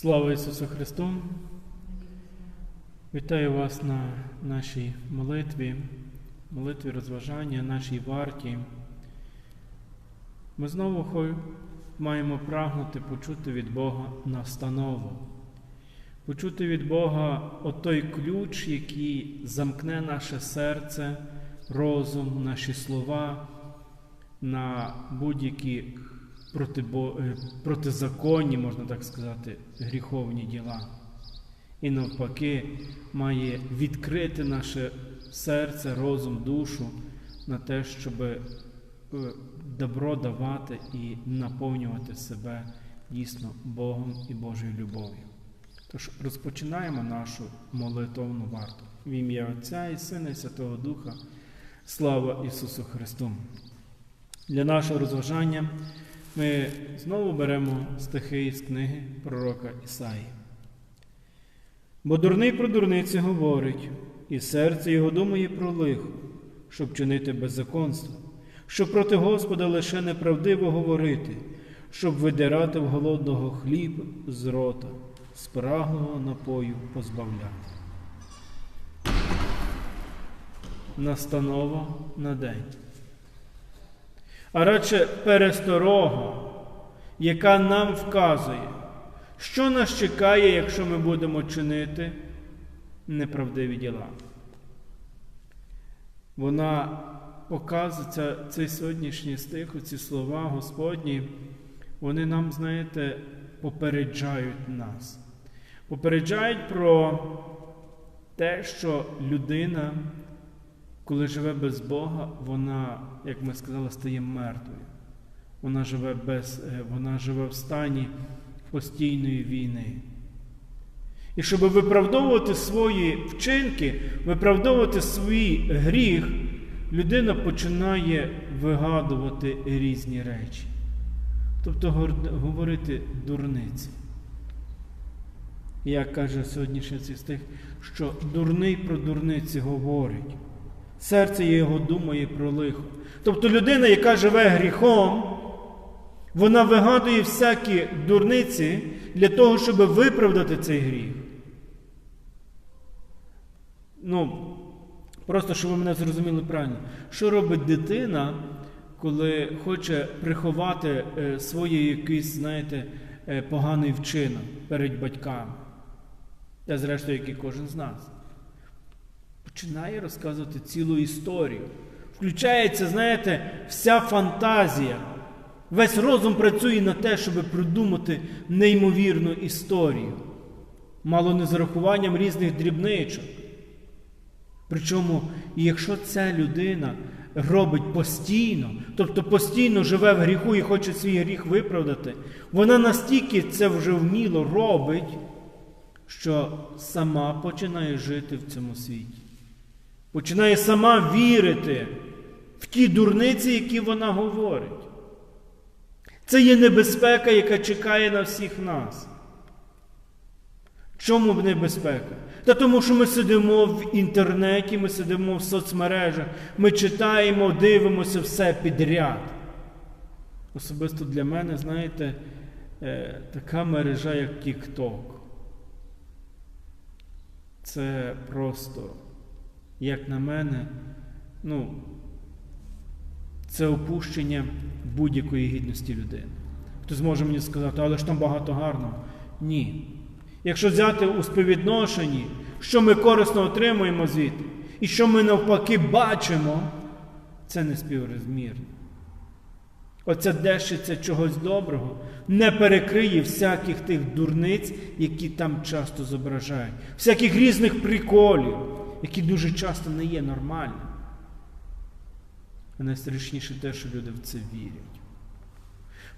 Слава Ісусу Христу! Вітаю вас на нашій молитві, молитві розважання, нашій варті. Ми знову маємо прагнути почути від Бога настанову, почути від Бога отой ключ, який замкне наше серце, розум, наші слова на будь-які е, протизаконні, можна так сказати, гріховні діла. І навпаки, має відкрити наше серце, розум, душу на те, щоб е, добро давати і наповнювати себе дійсно Богом і Божою любов'ю. Тож розпочинаємо нашу молитовну варту. В ім'я Отця і Сина і Святого Духа. Слава Ісусу Христу! Для нашого розважання ми знову беремо стихи з книги пророка Ісаї. Бо дурний про дурниці говорить, і серце його думає про лихо, щоб чинити беззаконство, щоб проти Господа лише неправдиво говорити, щоб видирати в голодного хліб з рота, спраглого напою позбавляти. Настанова на день а радше пересторога, яка нам вказує, що нас чекає, якщо ми будемо чинити неправдиві діла. Вона показує ця- цей сьогоднішній стих, ці слова Господні, вони нам, знаєте, попереджають нас. Попереджають про те, що людина коли живе без Бога, вона, як ми сказали, стає мертвою. Вона живе, без, е, вона живе в стані постійної війни. І щоб виправдовувати свої вчинки, виправдовувати свій гріх, людина починає вигадувати різні речі. Тобто говорити дурниці. Як каже сьогоднішній цей стих, що дурний про дурниці говорить. Серце його думає про лихо. Тобто людина, яка живе гріхом, вона вигадує всякі дурниці для того, щоб виправдати цей гріх. Ну, просто щоб ви мене зрозуміли правильно, що робить дитина, коли хоче приховати е, своє якийсь, знаєте, е, поганий вчинок перед батьками, та зрештою, як і кожен з нас починає розказувати цілу історію. Включається, знаєте, вся фантазія. Весь розум працює на те, щоб придумати неймовірну історію, мало не з урахуванням різних дрібничок. Причому, якщо ця людина робить постійно, тобто постійно живе в гріху і хоче свій гріх виправдати, вона настільки це вже вміло робить, що сама починає жити в цьому світі починає сама вірити в ті дурниці, які вона говорить. Це є небезпека, яка чекає на всіх нас. Чому б небезпека? Та тому, що ми сидимо в інтернеті, ми сидимо в соцмережах, ми читаємо, дивимося все підряд. Особисто для мене, знаєте, е, така мережа, як TikTok. Це просто як на мене, ну, це опущення будь-якої гідності людини. Хто зможе мені сказати, але ж там багато гарного. Ні. Якщо взяти у співвідношенні, що ми корисно отримуємо звідти, і що ми навпаки бачимо, це не співрозмірно. Оця дещиця чогось доброго не перекриє всяких тих дурниць, які там часто зображають, всяких різних приколів які дуже часто не є нормальними. А найстрашніше те, що люди в це вірять.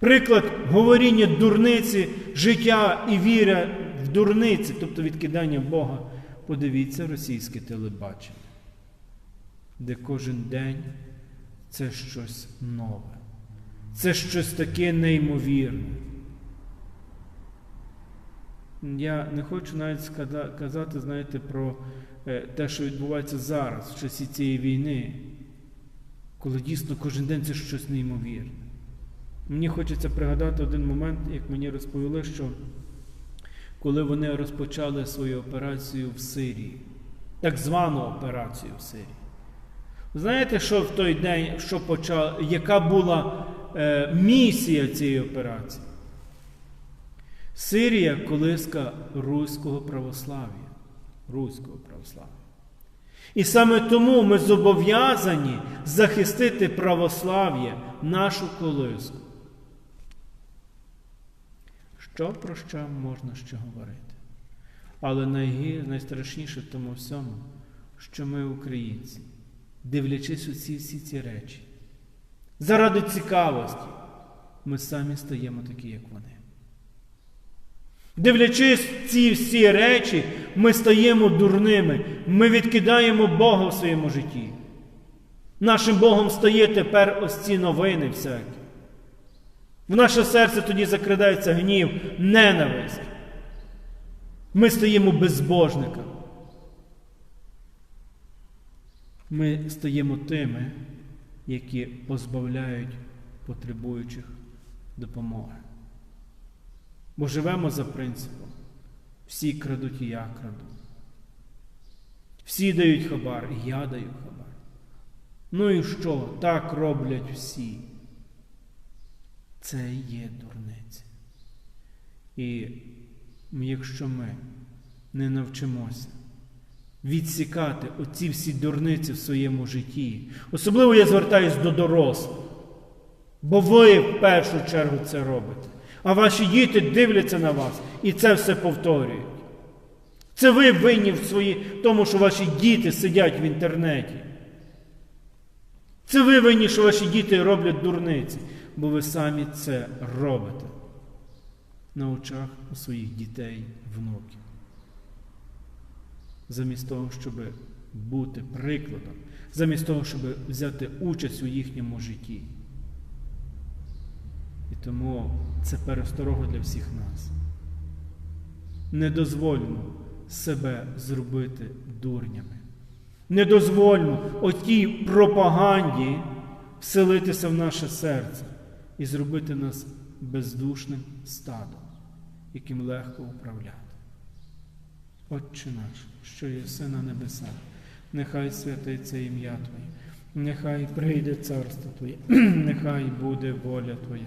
Приклад говоріння дурниці, життя і віра в дурниці, тобто відкидання Бога, подивіться російське телебачення, де кожен день це щось нове, це щось таке неймовірне. Я не хочу навіть казати, знаєте, про те, що відбувається зараз, в часі цієї війни, коли дійсно кожен день це щось неймовірне. Мені хочеться пригадати один момент, як мені розповіли, що коли вони розпочали свою операцію в Сирії, так звану операцію в Сирії. Знаєте, що в той день, що почав, яка була е, місія цієї операції? Сирія колиска руського православ'я. Руського православ'я. І саме тому ми зобов'язані захистити православ'я, нашу колиску. Що про що можна ще говорити? Але найгір, найстрашніше в тому всьому, що ми, українці, дивлячись у ці всі ці речі, заради цікавості, ми самі стаємо такі, як вони. Дивлячись ці всі речі, ми стаємо дурними, ми відкидаємо Бога в своєму житті. Нашим Богом стає тепер ось ці новини всякі. В наше серце тоді закрадається гнів, ненависть. Ми стаємо безбожниками. Ми стаємо тими, які позбавляють потребуючих допомоги. Бо живемо за принципом. Всі крадуть і я краду. Всі дають хабар, і я даю хабар. Ну і що? Так роблять всі. Це є дурниці. І якщо ми не навчимося відсікати оці всі дурниці в своєму житті, особливо я звертаюся до дорослих, бо ви в першу чергу це робите. А ваші діти дивляться на вас і це все повторюють. Це ви винні в свої, тому, що ваші діти сидять в інтернеті. Це ви винні, що ваші діти роблять дурниці, бо ви самі це робите на очах у своїх дітей, внуків. Замість того, щоб бути прикладом, замість того, щоб взяти участь у їхньому житті. І тому це пересторога для всіх нас. Не дозвольмо себе зробити дурнями. Не дозвольмо отій пропаганді вселитися в наше серце і зробити нас бездушним стадом, яким легко управляти. Отче наш, що єси на небесах, нехай святиться ім'я Твоє, нехай прийде царство Твоє, нехай буде воля Твоя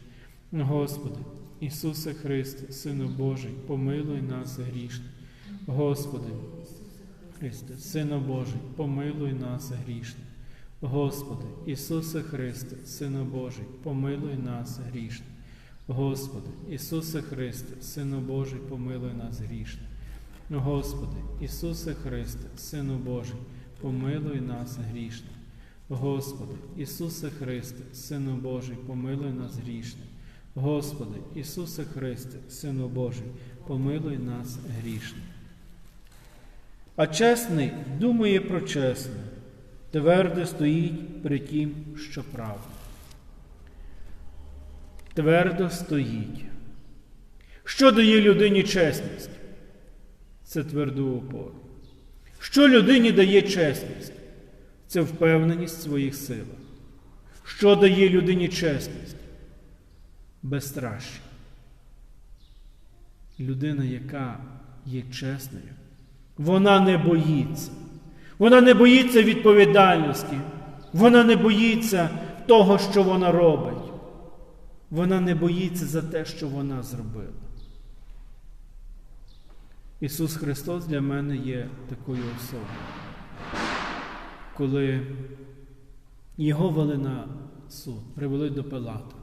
Господи, Ісусе Христе, Сину Божий, помилуй нас грішних. Господи, Христе, Сину Божий, помилуй нас грішних. Господи, Ісусе Христе, Сину Божий, помилуй нас грішних. Господи, Ісусе Христе, Сину Божий, помилуй нас грішних. Господи, Ісусе Христе, Сину Божий, помилуй нас грішних. Господи, Ісусе Христе, Сину Божий, помилуй нас грішних. Господи, Ісусе Христе, Сину Божий, помилуй нас грішних. А чесний думає про чесне, твердо стоїть при тім, що правда. Твердо стоїть. Що дає людині чесність? Це тверду опору. Що людині дає чесність? Це впевненість в своїх силах. Що дає людині чесність? Безстраші. Людина, яка є чесною, вона не боїться. Вона не боїться відповідальності, вона не боїться того, що вона робить. Вона не боїться за те, що вона зробила. Ісус Христос для мене є такою особою, коли Його вели на суд, привели до Пилата.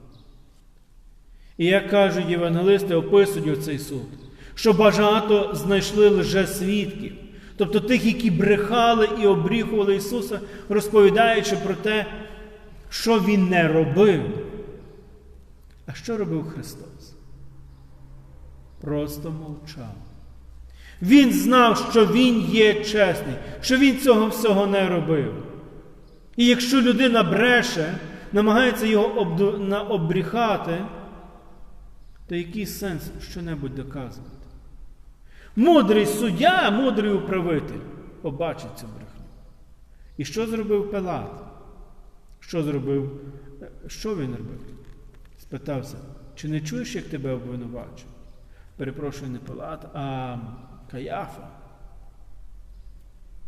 І як кажуть євангелисти, описують цей суд, що багато знайшли лже свідків, тобто тих, які брехали і обріхували Ісуса, розповідаючи про те, що Він не робив. А що робив Христос? Просто мовчав. Він знав, що він є чесний, що він цього всього не робив. І якщо людина бреше, намагається його обріхати, то який сенс що-небудь доказувати? Мудрий суддя, мудрий управитель побачить цю брехню. І що зробив Пилат? Що зробив? Що він робив? Спитався, чи не чуєш, як тебе обвинувачують? Перепрошую, не Пилат, а Каяфа.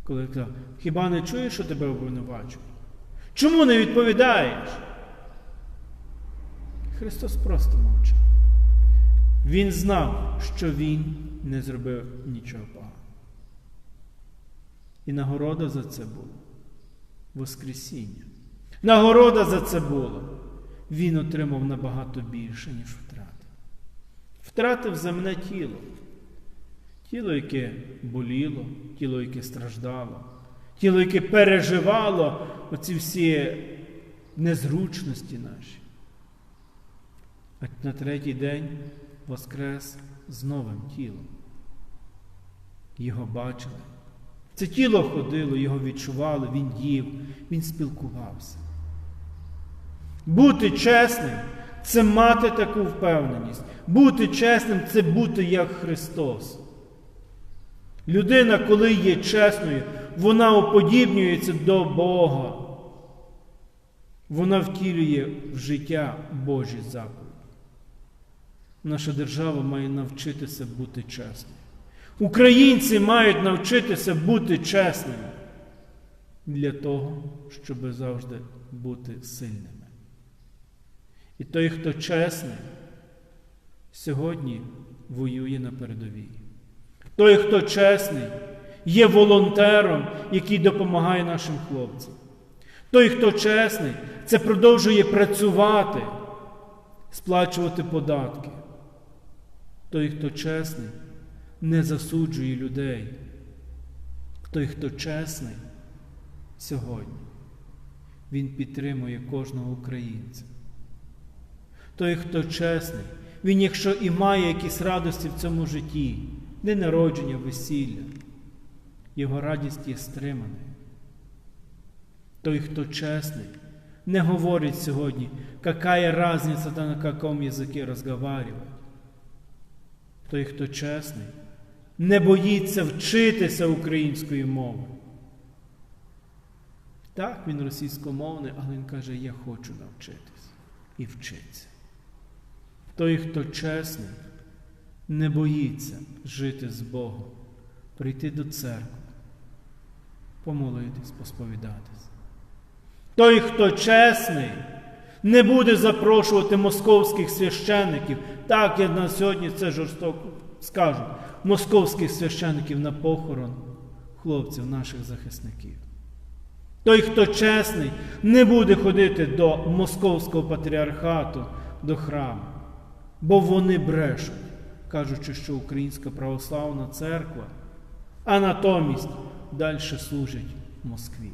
Коли казав, хіба не чуєш, що тебе обвинувачують? Чому не відповідаєш? Христос просто мовчав. Він знав, що Він не зробив нічого поганого. І нагорода за це була Воскресіння. Нагорода за це була. Він отримав набагато більше, ніж втратив. Втратив земне тіло. Тіло, яке боліло, тіло, яке страждало, тіло, яке переживало оці всі незручності наші. А на третій день воскрес з новим тілом. Його бачили. Це тіло ходило, його відчували, він їв, він спілкувався. Бути чесним це мати таку впевненість. Бути чесним це бути як Христос. Людина, коли є чесною, вона уподібнюється до Бога. Вона втілює в життя Божі заповіді. Наша держава має навчитися бути чесною. Українці мають навчитися бути чесними для того, щоб завжди бути сильними. І той, хто чесний, сьогодні воює на передовій. Той, хто чесний, є волонтером, який допомагає нашим хлопцям. Той, хто чесний, це продовжує працювати, сплачувати податки. Той, хто чесний, не засуджує людей. Той, хто чесний сьогодні, він підтримує кожного українця. Той, хто чесний, він, якщо і має якісь радості в цьому житті, день народження, весілля, його радість є стриманою. Той, хто чесний, не говорить сьогодні, какая разница, на якому язикі розговаривать. Той, хто чесний, не боїться вчитися української мови. Так, він російськомовний, але він каже, я хочу навчитись і вчитися. Той, хто чесний, не боїться жити з Богом, прийти до церкви, помолитись, посповідатись. Той, хто чесний, не буде запрошувати московських священників, так я на сьогодні це жорстоко скажу, московських священників на похорон хлопців, наших захисників. Той, хто чесний, не буде ходити до московського патріархату, до храму, бо вони брешуть, кажучи, що Українська православна церква, а натомість далі служить Москві.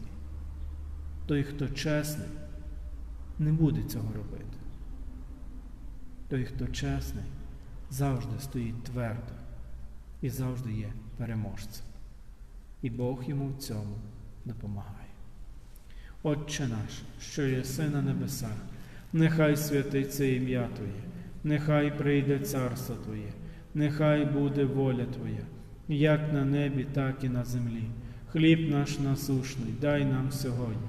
Той, хто чесний, не буде цього робити. Той, хто чесний, завжди стоїть твердо і завжди є переможцем. І Бог йому в цьому допомагає. Отче наш, що єси на небесах, нехай святиться ім'я Твоє, нехай прийде царство Твоє, нехай буде воля Твоя, як на небі, так і на землі. Хліб наш насушний, дай нам сьогодні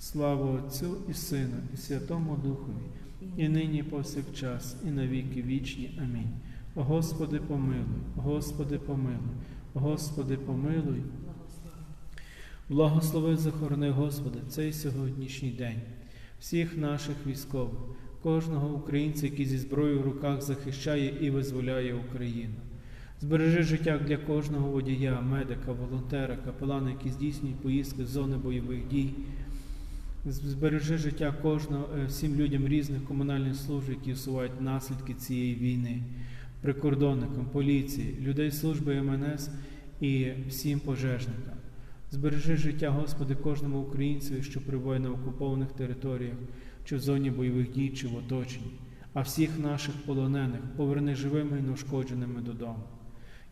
Слава Отцю і Сину, і Святому Духові, і нині, і повсякчас, і на віки вічні. Амінь. Господи, помилуй, Господи, помилуй, Господи, помилуй. Благослови, захорони, Господи, цей сьогоднішній день, всіх наших військових, кожного українця, який зі зброєю в руках захищає і визволяє Україну. Збережи життя для кожного водія, медика, волонтера, капелана, які здійснюють поїздки з зони бойових дій. Збережи життя кожного е, всім людям різних комунальних служб, які усувають наслідки цієї війни, прикордонникам, поліції, людей служби МНС і всім пожежникам. Збережи життя, Господи, кожному українцеві, що перебуває на окупованих територіях, чи в зоні бойових дій, чи в оточенні, а всіх наших полонених поверни живими і неушкодженими додому.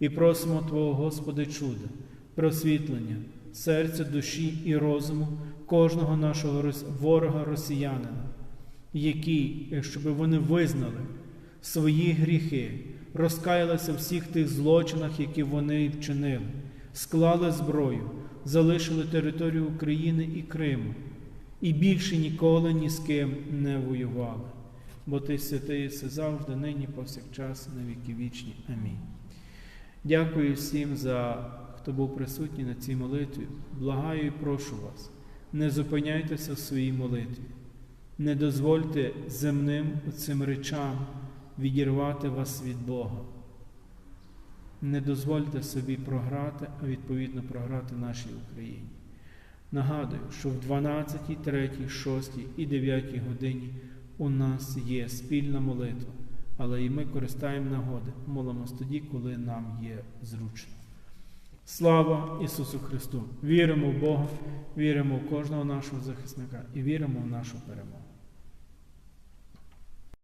І просимо Твого, Господи, чуда, просвітлення, серця, душі і розуму кожного нашого ворога росіянина, які, щоб вони визнали свої гріхи, розкаялися в всіх тих злочинах, які вони вчинили, склали зброю, залишили територію України і Криму, і більше ніколи ні з ким не воювали. Бо ти святий єси завжди, нині, повсякчас, на віки вічні. Амінь. Дякую всім за хто був присутній на цій молитві. Благаю і прошу вас, не зупиняйтеся в своїй молитві, не дозвольте земним цим речам відірвати вас від Бога. Не дозвольте собі програти, а відповідно програти нашій Україні. Нагадую, що в 12, 3, 6 і 9 годині у нас є спільна молитва, але і ми користаємо нагоди, молимось тоді, коли нам є зручно. Слава Ісусу Христу! Віримо в Бога, віримо в кожного нашого захисника і віримо в нашу перемогу.